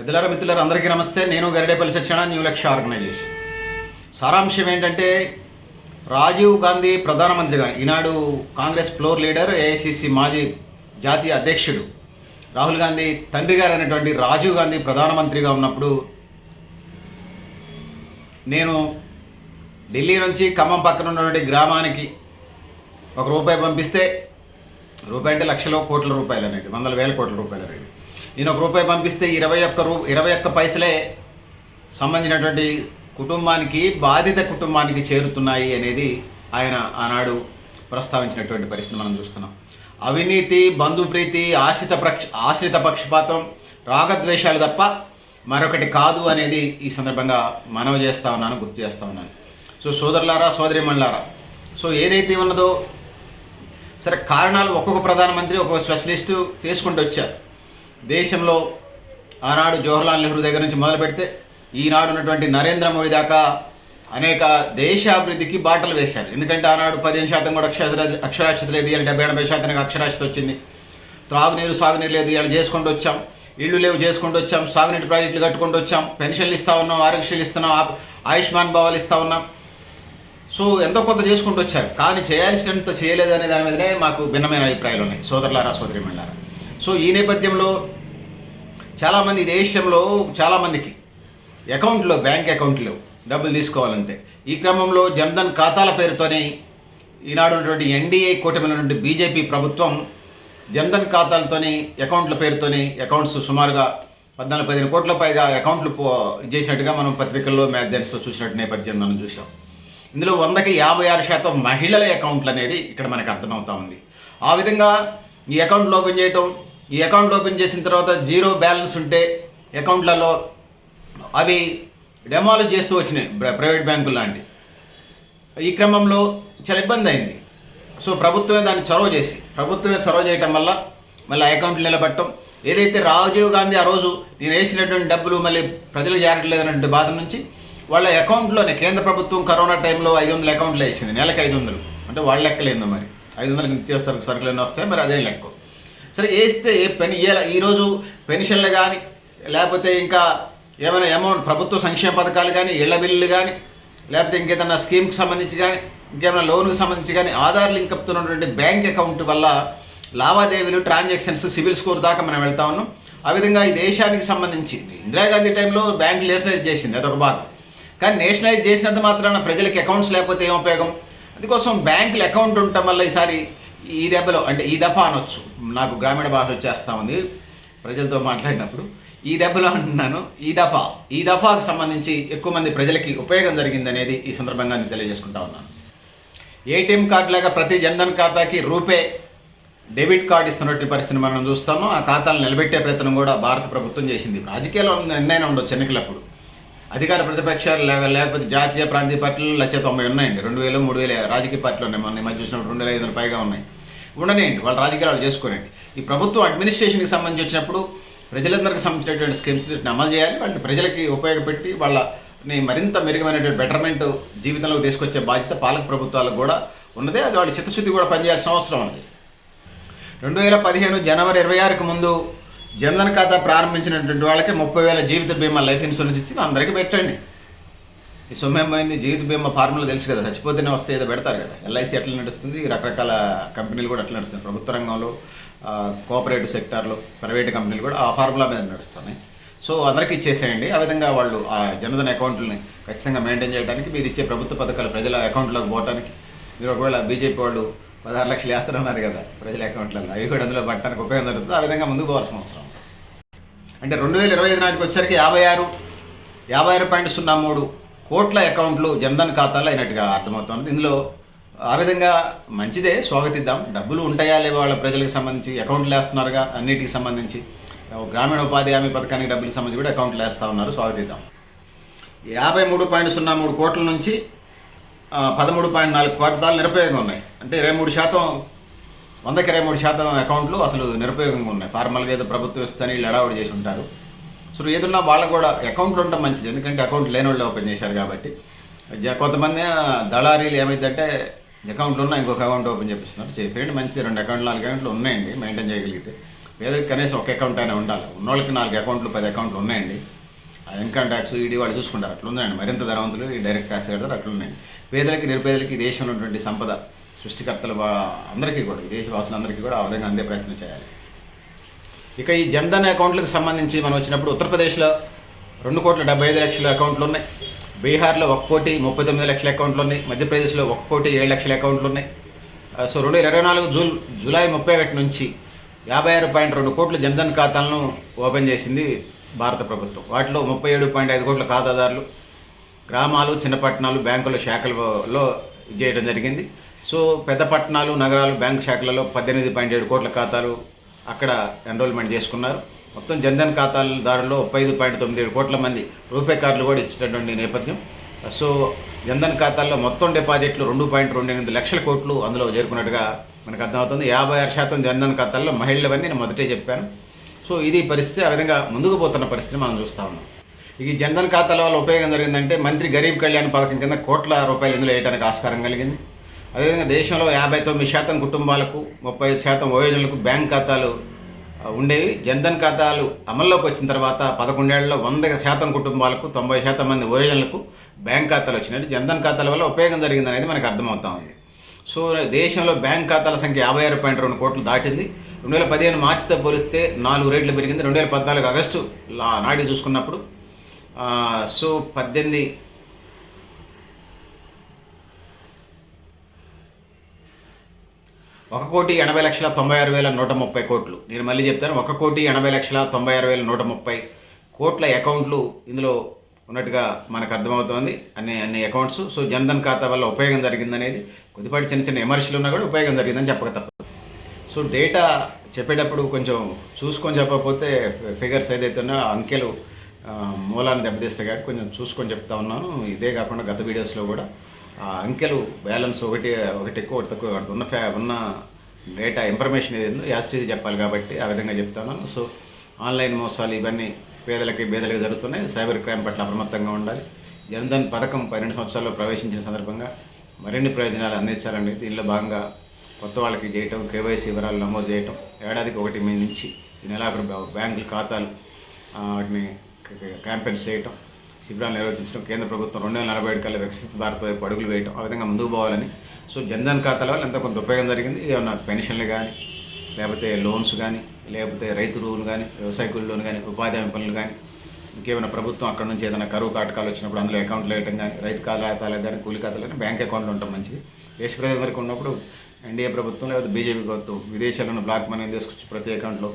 పెద్దలారా మిత్రులారా అందరికీ నమస్తే. నేను గరిడేపల్లి సత్యనారాయణ న్యూ లక్ష్య ఆర్గనైజేషన్. సారాంశం ఏంటంటే రాజీవ్ గాంధీ ప్రధానమంత్రిగా ఈనాడు కాంగ్రెస్ ఫ్లోర్ లీడర్ ఏఐసిసి మాజీ జాతీయ అధ్యక్షుడు రాహుల్ గాంధీ తండ్రి గారు అనేటువంటి రాజీవ్ గాంధీ ప్రధానమంత్రిగా ఉన్నప్పుడు నేను ఢిల్లీ నుంచి ఖమ్మం పక్కన ఉన్నటువంటి గ్రామానికి ఒక రూపాయి పంపిస్తే రూపాయి అంటే లక్షలో కోట్ల రూపాయలు అనేది వందల వేల కోట్ల రూపాయలు అనేది. నేను ఒక రూపాయి పంపిస్తే ఇరవై ఒక్క రూ ఇరవై ఒక్క పైసలే సంబంధించినటువంటి కుటుంబానికి బాధిత కుటుంబానికి చేరుతున్నాయి అనేది ఆయన ఆనాడు ప్రస్తావించినటువంటి పరిస్థితి మనం చూస్తున్నాం. అవినీతి బంధుప్రీతి ఆశ్రిత ప్రక్ష ఆశ్రిత పక్షపాతం రాగద్వేషాలు తప్ప మరొకటి కాదు అనేది ఈ సందర్భంగా మనవి చేస్తా ఉన్నాను గుర్తు చేస్తా ఉన్నాను. సో సోదరులారా సోదరిమణులారా సో ఏదైతే ఉన్నదో సరే కారణాలు ఒక్కొక్క ప్రధానమంత్రి ఒక్కొక్క స్పెషలిస్టు చేసుకుంటూ వచ్చారు. దేశంలో ఆనాడు జవహర్లాల్ నెహ్రూ దగ్గర నుంచి మొదలు పెడితే ఈనాడు ఉన్నటువంటి నరేంద్ర మోడీ దాకా అనేక దేశాభివృద్ధికి బాటలు వేశారు. ఎందుకంటే ఆనాడు పదిహేను శాతం కూడా అక్షర అక్షరాస్యత లేదు. ఇవాళ డెబ్బై ఎనభై శాతానికి అక్షరాస్యత వచ్చింది. త్రాగునీరు సాగునీరు లేదు. ఇవాళ చేసుకుంటూ వచ్చాం. ఇళ్ళు లేవు చేసుకుంటూ వచ్చాం. సాగునీటి ప్రాజెక్టులు కట్టుకుంటూ వచ్చాం. పెన్షన్లు ఇస్తా ఉన్నాం. ఆరోగ్యశ్రీలు ఇస్తున్నాం ఆయుష్మాన్ భవాలు ఇస్తా ఉన్నాం. సో ఎంతో కొంత చేసుకుంటూ వచ్చారు. కానీ చేయాల్సినంత చేయలేదు అనే దాని మీదనే మాకు భిన్నమైన అభిప్రాయాలు ఉన్నాయి. సోదరులారా సోదరిమణులారా. సో ఈ నేపథ్యంలో చాలామంది దేశంలో చాలామందికి అకౌంట్లో బ్యాంక్ అకౌంట్లో డబ్బులు తీసుకోవాలంటే ఈ క్రమంలో జన్ధన్ ఖాతాల పేరుతోనే ఈనాడు ఉన్నటువంటి ఎన్డీఏ కూటమిలో నుండి బీజేపీ ప్రభుత్వం జన్ధన్ ఖాతాలతోని అకౌంట్ల పేరుతోని అకౌంట్స్ సుమారుగా పద్నాలుగు పదిహేను కోట్ల పైగా అకౌంట్లు పో చేసినట్టుగా మనం పత్రికల్లో మ్యాగజైన్స్లో చూసినట్టు నేపథ్యం మనం చూసాం ఇందులో వందకి యాభై ఆరు శాతం మహిళల అకౌంట్లు అనేది ఇక్కడ మనకు అర్థమవుతా ఉంది. ఆ విధంగా ఈ అకౌంట్లు ఓపెన్ చేయటం ఈ అకౌంట్ ఓపెన్ చేసిన తర్వాత జీరో బ్యాలెన్స్ ఉంటే అకౌంట్లలో అవి డెమాలు చేస్తూ వచ్చినాయి ప్ర- ప్రైవేట్ బ్యాంకులు లాంటి. ఈ క్రమంలో చాలా ఇబ్బంది అయింది. సో ప్రభుత్వమే దాన్ని చొరవ చేసి ప్రభుత్వమే చొరవ చేయటం వల్ల మళ్ళీ ఆ అకౌంట్లు నిలబెట్టడం. ఏదైతే రాజీవ్ గాంధీ ఆ రోజు నేను వేసినటువంటి డబ్బులు మళ్ళీ ప్రజలు చేరట్లేదన్నటువంటి బాధ నుంచి వాళ్ళ అకౌంట్లోనే కేంద్ర ప్రభుత్వం కరోనా టైంలో ఐదు వందల అకౌంట్లు వేసింది. నెలకు ఐదు వందలు. అంటే వాళ్ళ లెక్కలేందో మరి. ఐదు వందలకి నిత్యవసర సరుకులు ఎన్ని వస్తాయి? మరి అదే లెక్క? సరే వేస్తే పెన్ ఈరోజు పెన్షన్లు కానీ లేకపోతే ఇంకా ఏమైనా అమౌంట్ ప్రభుత్వ సంక్షేమ పథకాలు కానీ ఇళ్ళ బిల్లులు కానీ లేకపోతే ఇంకేదన్నా స్కీమ్కి సంబంధించి కానీ ఇంకేమైనా లోన్కి సంబంధించి కానీ ఆధార్ లింక్ ఉన్నటువంటి బ్యాంక్ అకౌంట్ వల్ల లావాదేవీలు ట్రాన్సాక్షన్స్ సివిల్ స్కోర్ దాకా మనం వెళ్తా ఉన్నాం. ఆ విధంగా ఈ దేశానికి సంబంధించి ఇందిరాగాంధీ టైంలో బ్యాంక్ నేషనలైజ్ చేసింది అదొక భాగం. కానీ నేషనలైజ్ చేసినంత మాత్రాన ప్రజలకి అకౌంట్స్ లేకపోతే ఏం ఉపయోగం? అందుకోసం బ్యాంకులు అకౌంట్ ఉండటం వల్ల ఈసారి ఈ దెబ్బలో అంటే ఈ దఫా అనొచ్చు. నాకు గ్రామీణ భాష వచ్చేస్తా ఉంది. ప్రజలతో మాట్లాడినప్పుడు ఈ దెబ్బలో అంటున్నాను ఈ దఫా ఈ దఫాకు సంబంధించి ఎక్కువ మంది ప్రజలకి ఉపయోగం జరిగిందనేది ఈ సందర్భంగా నేను తెలియజేసుకుంటా ఉన్నాను. ఏటీఎం కార్డు లాగా ప్రతి జన్ధన్ ఖాతాకి రూపే డెబిట్ కార్డు ఇస్తున్నటువంటి పరిస్థితిని మనం చూస్తాము. ఆ ఖాతాలు నిలబెట్టే ప్రయత్నం కూడా భారత ప్రభుత్వం చేసింది. రాజకీయాల్లో నిర్ణయం ఉండొచ్చు ఎన్నికలప్పుడు. అధికార ప్రతిపక్షాలు లేకపోతే జాతీయ ప్రాంతీయ పార్టీలు లక్ష తొంభై ఉన్నాయండి. రెండు వేలు మూడు వేల రాజకీయ పార్టీలు ఉన్నాయి. మొన్న మధ్య చూసినప్పుడు రెండు వేల ఐదు వందల పైగా ఉన్నాయి. ఉండనేయండి వాళ్ళ రాజకీయాలు చేసుకోనండి ఈ ప్రభుత్వం అడ్మినిస్ట్రేషన్కి సంబంధించి వచ్చినప్పుడు ప్రజలందరికీ సంబంధించినటువంటి స్కీమ్స్ అమలు చేయాలి. వాటిని ప్రజలకి ఉపయోగపెట్టి వాళ్ళని మరింత మెరుగైనటువంటి బెటర్మెంట్ జీవితంలోకి తీసుకొచ్చే బాధ్యత పాలక ప్రభుత్వాలకు కూడా ఉన్నదే. అది వాళ్ళ చిత్తశుద్ధి కూడా పనిచేయాల్సిన అవసరం ఉంది. రెండు వేల పదిహేను జనవరి ఇరవై ఆరుకు ముందు జన్ధన్ ఖాతా ప్రారంభించినటువంటి వాళ్ళకి ముప్పై వేల జీవిత బీమా లైఫ్ ఇన్సూరెన్స్ ఇచ్చి అందరికీ పెట్టండి. ఈ సొమ్మేం పోయింది జీవిత బీమా ఫార్ములా తెలుసు కదా చచ్చిపోతేనే వస్తే ఏదో పెడతారు కదా. ఎల్ఐసి ఎట్లా నడుస్తుంది రకరకాల కంపెనీలు కూడా అట్లా నడుస్తుంది ప్రభుత్వ రంగంలో కోఆపరేటివ్ సెక్టార్లో ప్రైవేట్ కంపెనీలు కూడా ఆ ఫార్ములా మీద నడుస్తున్నాయి. సో అందరికీ ఇచ్చేసేయండి. ఆ విధంగా వాళ్ళు ఆ జనధన్ అకౌంట్లని ఖచ్చితంగా మెయింటైన్ చేయడానికి మీరు ఇచ్చే ప్రభుత్వ పథకాలు ప్రజల అకౌంట్లోకి పోవడానికి మీరు ఒకవేళ బీజేపీ వాళ్ళు పదహారు లక్షలు వేస్తారన్నారు కదా ప్రజల అకౌంట్లలో. అవి కూడా అందులో పట్టడానికి ఉపయోగం జరుగుతుంది ఆ విధంగా ముందుకు పోవాల్సిన అవసరం. అంటే రెండు వేల ఇరవై ఐదు నాటికి వచ్చరికి యాభై ఆరు యాభై ఆరు పాయింట్ సున్నా మూడు కోట్ల అకౌంట్లు జన్ధన్ ఖాతాలో అయినట్టుగా అర్థమవుతుంది. ఇందులో ఆ విధంగా మంచిదే స్వాగతిద్దాం. డబ్బులు ఉంటాయా లేవా వాళ్ళ ప్రజలకు సంబంధించి? అకౌంట్లు వేస్తున్నారుగా అన్నిటికి సంబంధించి. గ్రామీణ ఉపాధి హామీ పథకానికి డబ్బులకు సంబంధించి కూడా అకౌంట్లు వేస్తూ ఉన్నారు. స్వాగతిద్దాం. యాభై మూడు పాయింట్ సున్నా మూడు కోట్ల నుంచి పదమూడు పాయింట్ నాలుగు కోట్ల నిరుపయోగంగా ఉన్నాయి. అంటే ఇరవై మూడు శాతం వందకి ఇరవై మూడు శాతం అకౌంట్లు అసలు నిరుపయోగంగా ఉన్నాయి. ఫార్మల్గా ఏదో ప్రభుత్వం ఇస్తుందని వీళ్ళు చేసి ఉంటారు. సో ఏదన్నా వాళ్ళకు కూడా అకౌంట్లు ఉండటం మంచిది. ఎందుకంటే అకౌంట్ లేని వాళ్ళు ఓపెన్ చేశారు కాబట్టి. కొంతమంది దళారీలు ఏమైందంటే అకౌంట్లు ఉన్నాయి ఇంకొక అకౌంట్ ఓపెన్ చేపిస్తున్నారు. చెప్పేయండి మంచిది. రెండు అకౌంట్లు నాలుగు అకౌంట్లు ఉన్నాయండి మెయింటైన్ చేయగలిగితే. పేదలకు కనీసం ఒక అకౌంట్ అయినా ఉండాలి. ఉన్నోళ్ళకి నాలుగు అకౌంట్లు పది అకౌంట్లు ఉన్నాయండి. ఇన్కమ్ ట్యాక్స్ ఈడీ వాళ్ళు చూసుకుంటారు. అట్లా మరింత ధనవంతులు ఈ డైరెక్ట్ ట్యాక్స్ కడతారు. అట్లున్నాయి పేదలకి నిరుపేదలకి ఈ దేశంలో ఉన్నటువంటి సంపద సృష్టికర్తలు అందరికీ కూడా ఈ దేశవాసులందరికీ కూడా ఆ విధంగా అందే ప్రయత్నం చేయాలి. ఇక ఈ జన్ధన్ అకౌంట్లకు సంబంధించి మనం వచ్చినప్పుడు ఉత్తరప్రదేశ్లో రెండు కోట్ల డెబ్బై ఐదు లక్షల అకౌంట్లు ఉన్నాయి. బీహార్లో ఒక కోటి ముప్పై తొమ్మిది లక్షల అకౌంట్లు ఉన్నాయి. మధ్యప్రదేశ్లో ఒక కోటి ఏడు లక్షల అకౌంట్లు ఉన్నాయి. సో రెండు ఇరవై నాలుగు జూల్ జూలై ముప్పై ఒకటి నుంచి యాభై ఆరు పాయింట్ రెండు కోట్ల జన్ధన్ ఖాతాలను ఓపెన్ చేసింది భారత ప్రభుత్వం. వాటిలో ముప్పై ఏడు పాయింట్ ఐదు కోట్ల ఖాతాదారులు గ్రామాలు చిన్న పట్టణాలు బ్యాంకుల శాఖలలో ఇది చేయడం జరిగింది. సో పెద్ద పట్టణాలు నగరాలు బ్యాంక్ శాఖలలో పద్దెనిమిది పాయింట్ ఏడు కోట్ల ఖాతాలు అక్కడ ఎన్రోల్మెంట్ చేసుకున్నారు. మొత్తం జన్ధన్ ఖాతాదారుల్లో ముప్పై ఐదు పాయింట్ తొమ్మిది ఏడు కోట్ల మంది రూపే కార్డులు కూడా ఇచ్చినటువంటి నేపథ్యం. సో జన్ధన్ ఖాతాల్లో మొత్తం డిపాజిట్లు రెండు పాయింట్ రెండు ఎనిమిది లక్షల కోట్లు అందులో చేరుకున్నట్టుగా మనకు అర్థమవుతుంది. యాభై ఆరు శాతం జన్ధన్ ఖాతాల్లో మహిళలవన్నీ నేను మొదటే చెప్పాను. సో ఇది పరిస్థితి ఆ విధంగా ముందుకు పోతున్న పరిస్థితి మనం చూస్తూ ఉన్నాం. ఈ జన్ధన్ ఖాతాల వల్ల ఉపయోగం జరిగిందంటే మంత్రి గరీబ్ కళ్యాణ్ పథకం కింద కోట్ల రూపాయలు ఇందులో వేయడానికి ఆస్కారం కలిగింది. అదేవిధంగా దేశంలో యాభై తొమ్మిది శాతం కుటుంబాలకు ముప్పై ఐదు శాతం వయోజనులకు బ్యాంక్ ఖాతాలు ఉండేవి. జన్ధన్ ఖాతాలు అమల్లోకి వచ్చిన తర్వాత పదకొండేళ్ళలో వంద శాతం కుటుంబాలకు తొంభై శాతం మంది వయోజనులకు బ్యాంక్ ఖాతాలు వచ్చినాయి. జన్ధన్ ఖాతాల వల్ల ఉపయోగం జరిగిందనేది మనకు అర్థమవుతా ఉంది. సో దేశంలో బ్యాంక్ ఖాతాల సంఖ్య యాభై ఆరు పాయింట్ రెండు కోట్లు దాటింది. రెండు వేల పదిహేను మార్చితో పోలిస్తే నాలుగు రేట్లు పెరిగింది. రెండు వేల పద్నాలుగు ఆగస్టు లా- నాటి చూసుకున్నప్పుడు. సో పద్దెనిమిది ఒక కోటి ఎనభై లక్షల తొంభై ఆరు వేల నూట ముప్పై కోట్లు. నేను మళ్ళీ చెప్తాను ఒక కోటి ఎనభై లక్షల తొంభై ఆరు వేల నూట ముప్పై కోట్ల అకౌంట్లు ఇందులో ఉన్నట్టుగా మనకు అర్థమవుతోంది. అన్ని అన్ని అకౌంట్స్. సో జన్ధన్ ఖాతా వల్ల ఉపయోగం జరిగిందనేది కొద్దిపాటి చిన్న చిన్న విమర్శలు ఉన్నా కూడా ఉపయోగం జరిగిందని చెప్పక తప్పదు. సో డేటా చెప్పేటప్పుడు కొంచెం చూసుకొని చెప్పకపోతే ఫిగర్స్ ఏదైతే ఉన్నాయో అంకెలు మూలాన్ని దెబ్బతీస్తాయి కాబట్టి కొంచెం చూసుకొని చెప్తా ఉన్నాను. ఇదే కాకుండా గత వీడియోస్లో కూడా ఆ అంకెలు బ్యాలెన్స్ ఒకటి ఒకటి ఎక్కువ ఒకటి తక్కువ ఉన్న ఫ్యా ఉన్న డేటా ఇన్ఫర్మేషన్ ఏదైందో యాస్టీది చెప్పాలి కాబట్టి ఆ విధంగా చెప్తాను సో ఆన్లైన్ మోసాలు ఇవన్నీ పేదలకి బేదలకి జరుగుతున్నాయి. సైబర్ క్రైమ్ పట్ల అప్రమత్తంగా ఉండాలి. జనధన్ పథకం పన్నెండు సంవత్సరాల్లో ప్రవేశించిన సందర్భంగా మరిన్ని ప్రయోజనాలు అందించాలండి దీనిలో భాగంగా కొత్త వాళ్ళకి చేయటం కేవైసీ వివరాలు నమోదు చేయటం ఏడాదికి ఒకటి మీ నుంచి నెలాఖరు బ్యాంకుల ఖాతాలు వాటిని క్యాంపెయిన్స్ చేయటం శిబిరాలు నిర్వహించడం కేంద్ర ప్రభుత్వం రెండు వేల నలభై ఏడు కల్లా వికసిత భారత్ వైపు అడుగులు వేయటం ఆ విధంగా ముందుకు పోవాలని. సో జన్ధన్ ఖాతాల వల్ల ఎంత కొంత ఉపయోగం జరిగింది. ఏమన్నా పెన్షన్లు కానీ లేకపోతే లోన్స్ కానీ లేకపోతే రైతు రూలు కానీ వ్యవసాయ కూలి లోన్ కానీ ఉపాధి హామీ పనులు కానీ ఇంకేమైనా ప్రభుత్వం అక్కడ నుంచి ఏదైనా కరువు కాటకాలు వచ్చినప్పుడు అందులో అకౌంట్లు వేయటం కానీ రైతు ఖాతాలకు కానీ కూలి ఖాతాలు కానీ బ్యాంక్ అకౌంట్లు ఉండటం మంచిది. దేశ ప్రజలందరికీ ఉన్నప్పుడు ఎన్డీఏ ప్రభుత్వం లేకపోతే బీజేపీ ప్రభుత్వం విదేశాల్లో ఉన్న బ్లాక్ మనీ తీసుకొచ్చి ప్రతి అకౌంట్లో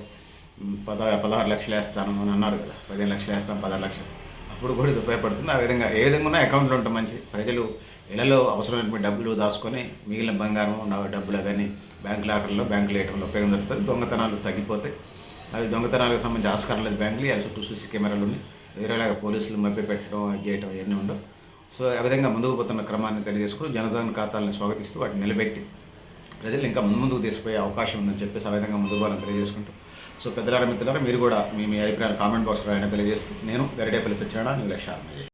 పద పదహారు లక్షలు వేస్తాను అని అన్నారు కదా. పదిహేను లక్షలు వేస్తాను పదహారు లక్షలు. అప్పుడు కూడా ఇది ఉపయోగపడుతుంది. ఆ విధంగా ఏ విధంగా ఉన్న అకౌంట్లో ఉంటాం మంచిది. ప్రజలు ఇళ్ళలో అవసరమైనటువంటి డబ్బులు దాచుకొని మిగిలిన బంగారం డబ్బులు అవన్నీ బ్యాంక్ లాకర్లో బ్యాంకులు వేయడంలో ఉపయోగం జరుగుతుంది. దొంగతనాలు తగ్గిపోతాయి. అవి దొంగతనాలకు సంబంధించి ఆస్కారం లేదు బ్యాంకులు. అది చుట్టూ సీసీ కెమెరాలు ఉన్నాయి. వేరేలాగా పోలీసులు మభ్య పెట్టడం అది చేయడం ఇవన్నీ ఉండవు. సో ఆ విధంగా ముందుకు పోతున్న క్రమాన్ని తెలియజేసుకుని జనధన్ ఖాతాలను స్వాగతిస్తూ వాటిని నిలబెట్టి ప్రజలు ఇంకా ముందు ముందుకు తీసుకుపోయే అవకాశం ఉందని చెప్పేసి ఆ విధంగా ముందుకు వాళ్ళని తెలియజేసుకుంటూ. సో పెద్దలారా మిత్రులారా మీరు కూడా మీ మీ అభిప్రాయాలు కామెంట్ బాక్స్లో ఆయన తెలియజేస్తూ నేను వెరైటీ పిలిచి వచ్చాడా న్యూ లక్ష్యాలను